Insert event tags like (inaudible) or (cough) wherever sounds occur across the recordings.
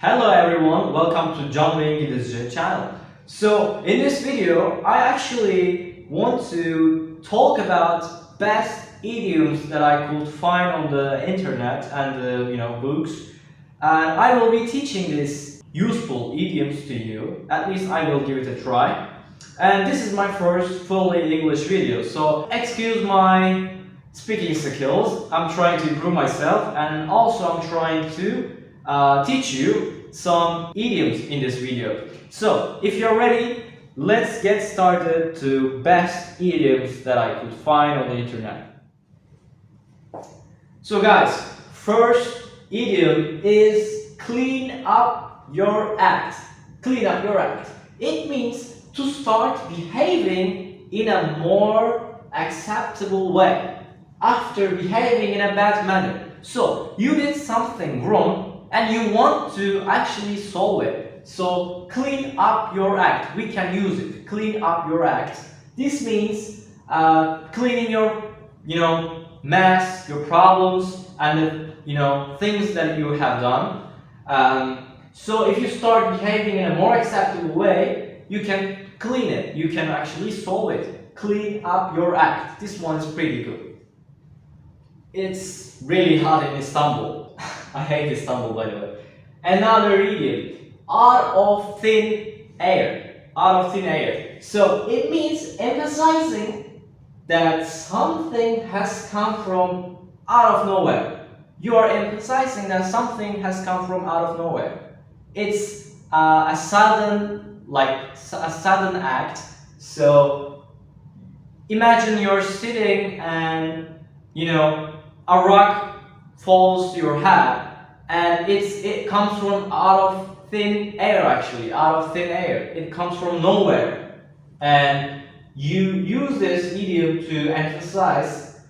Hello everyone, welcome to John Wayne İngilizce channel. So in this video, I actually want to talk about best idioms that I could find on the internet and the you know books. And I will be teaching these useful idioms to you. At least I will give it a try. And this is my first fully English video, so excuse my speaking skills. I'm trying to improve myself, and also I'm trying to uh, teach you some idioms in this video. So, if you're ready, let's get started to best idioms that I could find on the internet. So, guys, first idiom is clean up your act. Clean up your act. It means to start behaving in a more acceptable way after behaving in a bad manner. So, you did something wrong and you want to actually solve it. So, clean up your act. We can use it. Clean up your act. This means uh, cleaning your, you know, mess, your problems, and the, you know things that you have done. Um, so, if you start behaving in a more acceptable way, you can clean it. You can actually solve it. Clean up your act. This one is pretty good. It's really hot in Istanbul. I hate Istanbul by the way. Another idiom, out of thin air. Out of thin air. So it means emphasizing that something has come from out of nowhere. You are emphasizing that something has come from out of nowhere. It's uh, a sudden, like a sudden act. So imagine you're sitting and you know a rock falls to your head. And it's it comes from out of thin air actually out of thin air. It comes from nowhere. And you use this idiom to emphasize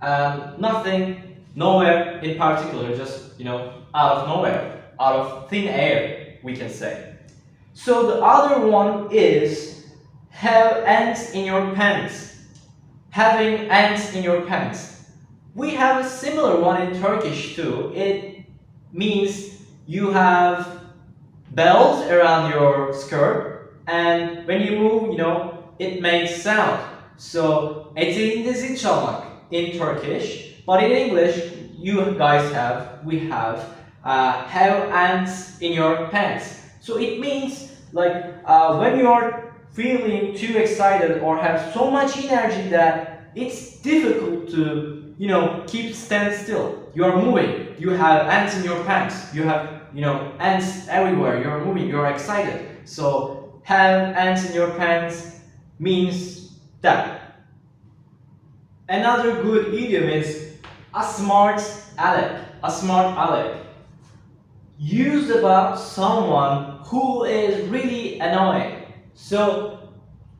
um, nothing nowhere in particular just you know out of nowhere out of thin air we can say. So the other one is have ants in your pants. Having ants in your pants. We have a similar one in Turkish too. It means you have bells around your skirt and when you move, you know, it makes sound. So eteğinde zil çalmak in Turkish, but in English you guys have, we have, uh, have ants in your pants. So it means like uh, when you're feeling too excited or have so much energy that it's difficult to you know keep stand still. You are moving. You have ants in your pants. You have you know ants everywhere. You're moving. You're excited. So have ants in your pants means that. Another good idiom is a smart aleck. A smart aleck. Used about someone who is really annoying. So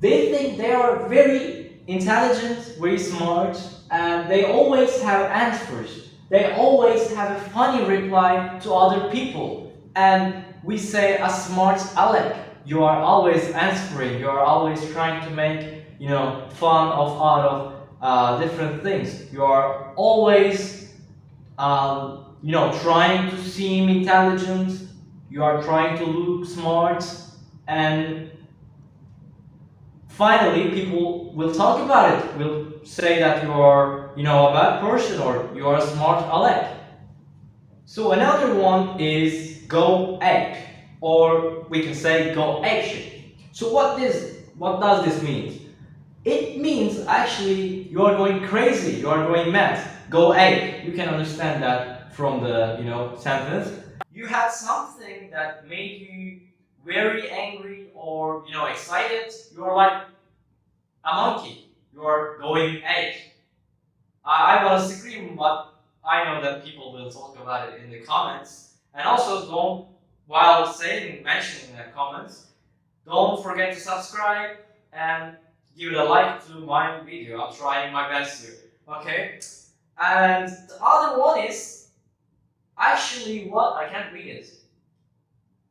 they think they are very intelligent, very smart, and they always have answers. They always have a funny reply to other people. And we say a smart aleck. You are always answering. You are always trying to make you know fun of out of uh, different things. You are always um, you know trying to seem intelligent. You are trying to look smart and finally people will talk about it will say that you are you know a bad person or you are a smart aleck. So another one is go ape or we can say go action so what this what does this mean? It means actually you are going crazy you are going mad. Go ape you can understand that from the you know sentence. You had something that made you very angry or you know excited, you are like a monkey. You are going ape. I, I want to scream, but I know that people will talk about it in the comments. And also, don't while saying mentioning the comments, don't forget to subscribe and give it a like to my video. I'm trying my best here. Okay. And the other one is actually what I can't read it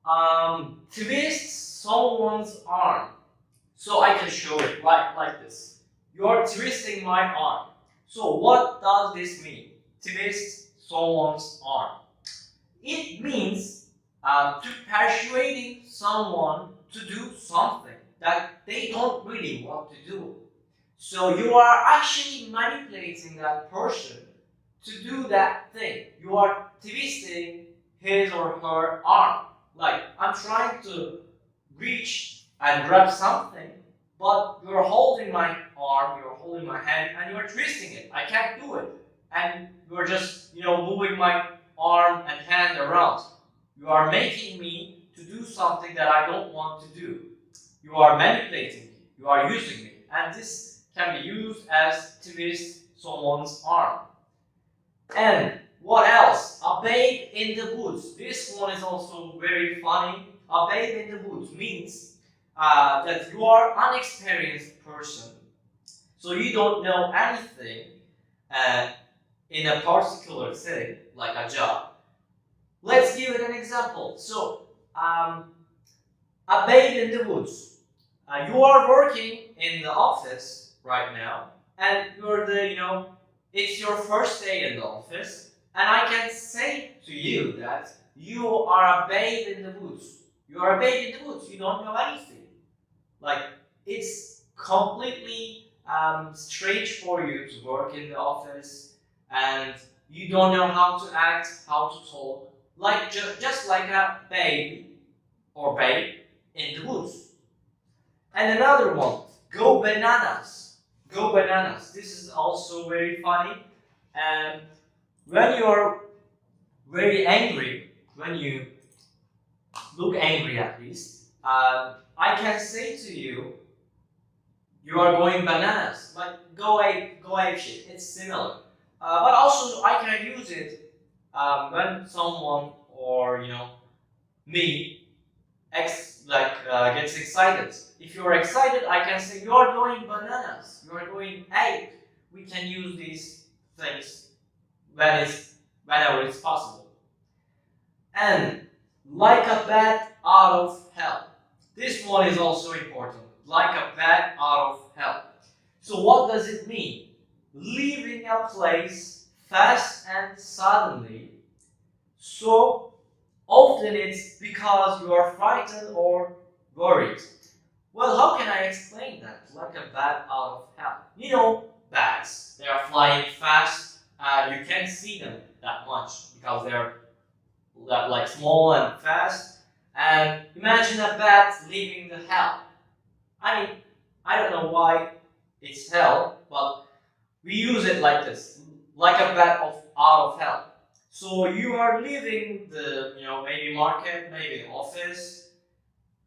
um, twist someone's arm. So I can show it like, like this. You're twisting my arm. So what does this mean? Twist someone's arm. It means um, to persuading someone to do something that they don't really want to do. So you are actually manipulating that person to do that thing. You are twisting his or her arm. Like I'm trying to reach and grab something, but you're holding my arm, you're holding my hand, and you're twisting it. I can't do it. And you're just, you know, moving my arm and hand around. You are making me to do something that I don't want to do. You are manipulating me. You are using me. And this can be used as to twist someone's arm. And what else? A babe in the woods. This one is also very funny. A babe in the woods means uh, that you are unexperienced person. So you don't know anything uh, in a particular thing, like a job. Let's give it an example. So, um, a babe in the woods. Uh, you are working in the office right now, and you're the, you know, it's your first day in the office, and I can say to you that you are a babe in the woods. You are a babe in the woods. You don't know anything. Like it's completely um, strange for you to work in the office, and you don't know how to act, how to talk. Like ju- just like a babe or babe in the woods. And another one, go bananas. Go bananas. This is also very funny. And when you're very angry, when you look angry at least, uh, I can say to you, you are going bananas. Like go ape, go ape shit. It's similar. Uh, but also I can use it um, when someone or you know me ex like uh, gets excited. If you're excited, I can say you're going bananas. You're going ape. We can use these things when it's whenever it's possible. And like a bat out of hell. This one is also important. Like a bat out of hell. So what does it mean? Leaving a place fast and suddenly. So often it's because you are frightened or worried. Well, how can I explain that? Like a bat out of hell. You know, bats. They are flying fast. Uh, you can't see them that much because they're like small and fast. And imagine a bat leaving the hell. I mean, I don't know why it's hell, but we use it like this, like a bat of out of hell. So you are leaving the, you know, maybe market, maybe office,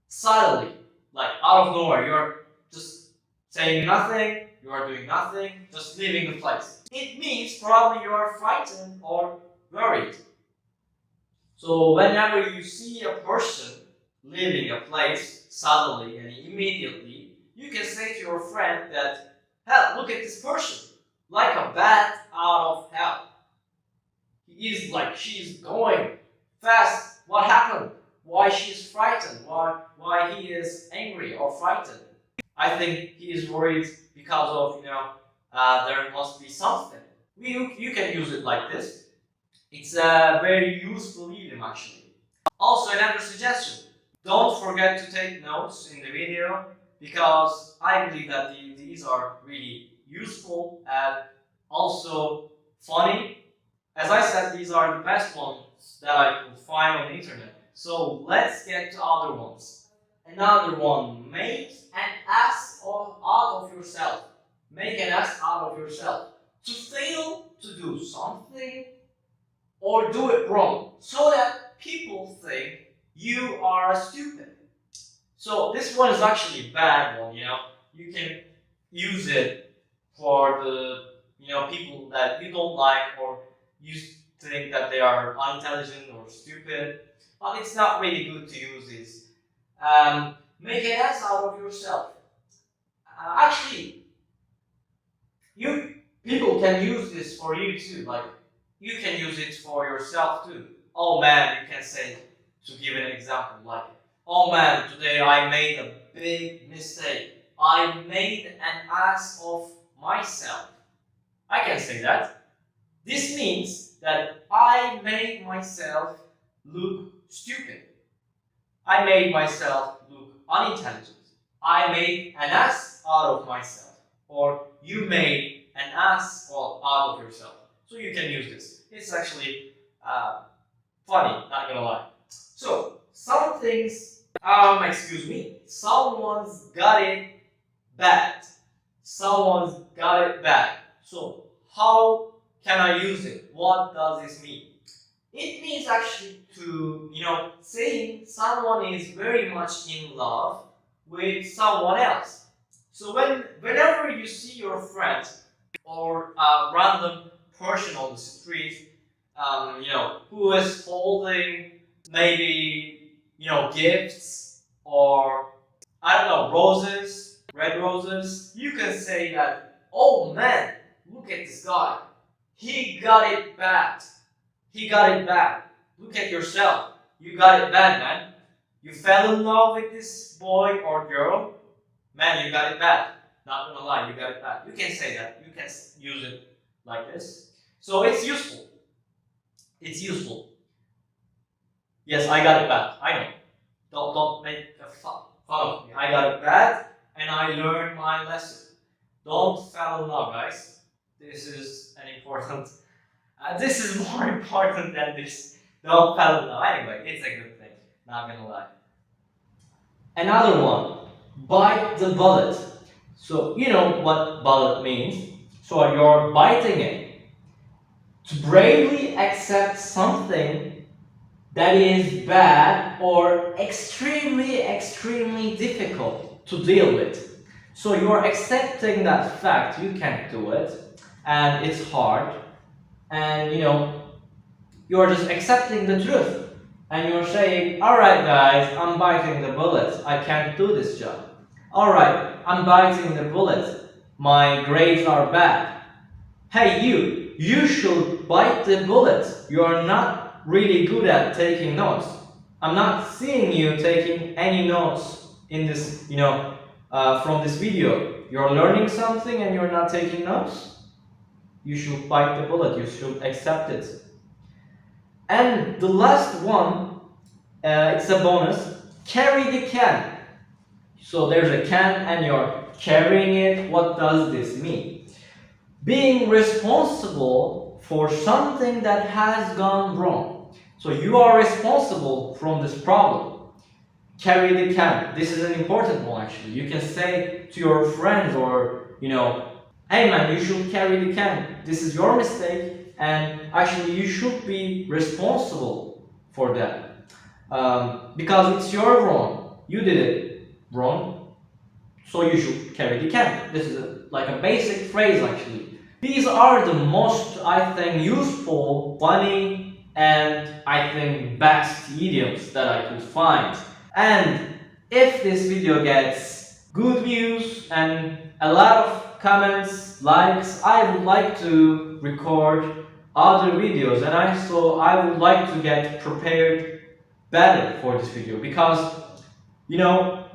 suddenly, like out of nowhere. You're just saying nothing. You are doing nothing, just leaving the place. It means probably you are frightened or worried. So whenever you see a person leaving a place suddenly and immediately, you can say to your friend that, hell, look at this person, like a bat out of hell. He is like she is going fast. What happened? Why she is frightened? Why why he is angry or frightened? I think he is worried because of you know uh, there must be something. You you can use it like this. It's a very useful idiom actually. Also another suggestion. Don't forget to take notes in the video because I believe that the, these are really useful and also funny. As I said, these are the best ones that I could find on the internet. So let's get to other ones. Another one, make an ass out of yourself. Make an ass out of yourself. To fail to do something or do it wrong so that people think you are stupid. So this one is actually a bad one, you know. You can use it for the you know people that you don't like or you think that they are unintelligent or stupid. But it's not really good to use this. Um, make an ass out of yourself. Uh, actually, you people can use this for you too. Like you can use it for yourself too. Oh man, you can say to give an example like, oh man, today I made a big mistake. I made an ass of myself. I can say that. This means that I made myself look stupid. I made myself look unintelligent. I made an ass out of myself. Or you made an ass well, out of yourself. So you can use this. It's actually uh, funny, not gonna lie. So, some things, um, excuse me, someone's got it bad. Someone's got it bad. So, how can I use it? What does this mean? It means actually to, you know, saying someone is very much in love with someone else. So when whenever you see your friend or a random person on the street, um, you know, who is holding maybe you know gifts or I don't know roses, red roses, you can say that, oh man, look at this guy, he got it bad. He got it bad. Look at yourself. You got it bad, man. You fell in love with this boy or girl. Man, you got it bad. Not gonna lie, you got it bad. You can say that. You can use it like this. So it's useful. It's useful. Yes, I got it bad. I know. Don't don't make fun of me. I got it bad, and I learned my lesson. Don't fall in love, guys. This is an important. Uh, this is (laughs) more important than this. Don't fall in love. Anyway, it's a good thing. Not gonna lie. Another one. Bite the bullet. So you know what bullet means. So you're biting it. To bravely accept something that is bad or extremely, extremely difficult to deal with. So you're accepting that fact, you can't do it, and it's hard, and you know, you're just accepting the truth, and you're saying, Alright, guys, I'm biting the bullets I can't do this job. Alright, I'm biting the bullets my grades are bad. Hey, you, you should bite the bullets you're not really good at taking notes. I'm not seeing you taking any notes in this, you know, uh, from this video. You're learning something and you're not taking notes. You should bite the bullet. You should accept it. And the last one, uh, it's a bonus. Carry the can. So there's a can and you're carrying it. What does this mean? Being responsible for something that has gone wrong. So you are responsible from this problem. Carry the can. This is an important one actually. You can say to your friends or you know, hey man, you should carry the can. This is your mistake, and actually you should be responsible for that um, because it's your wrong. You did it wrong, so you should carry the can. This is a, like a basic phrase actually. These are the most, I think, useful, funny, and I think best idioms that I could find. And if this video gets good views and a lot of comments, likes, I would like to record other videos and I so I would like to get prepared better for this video because you know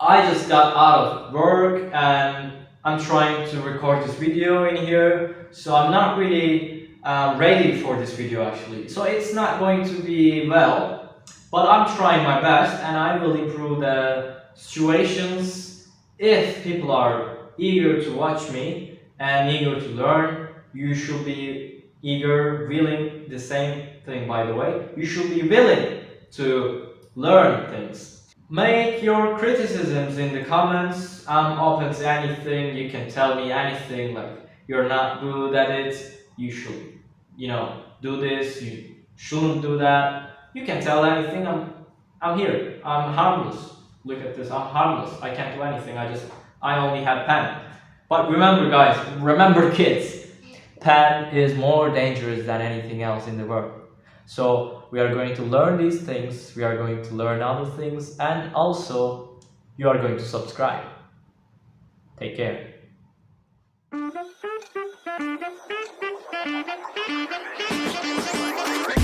I just got out of work and I'm trying to record this video in here, so I'm not really uh, ready for this video actually. So it's not going to be well, but I'm trying my best and I will improve the situations if people are eager to watch me and eager to learn. You should be eager, willing, the same thing by the way. You should be willing to learn things. Make your criticisms in the comments. I'm open to anything. You can tell me anything like you're not good at it. You should, you know, do this. You shouldn't do that. You can tell anything. I'm, I'm here. I'm harmless. Look at this. I'm harmless. I can't do anything. I just, I only have pen. But remember, guys. Remember, (laughs) kids. Pen is more dangerous than anything else in the world. So we are going to learn these things, we are going to learn other things, and also you are going to subscribe. Take care. (laughs)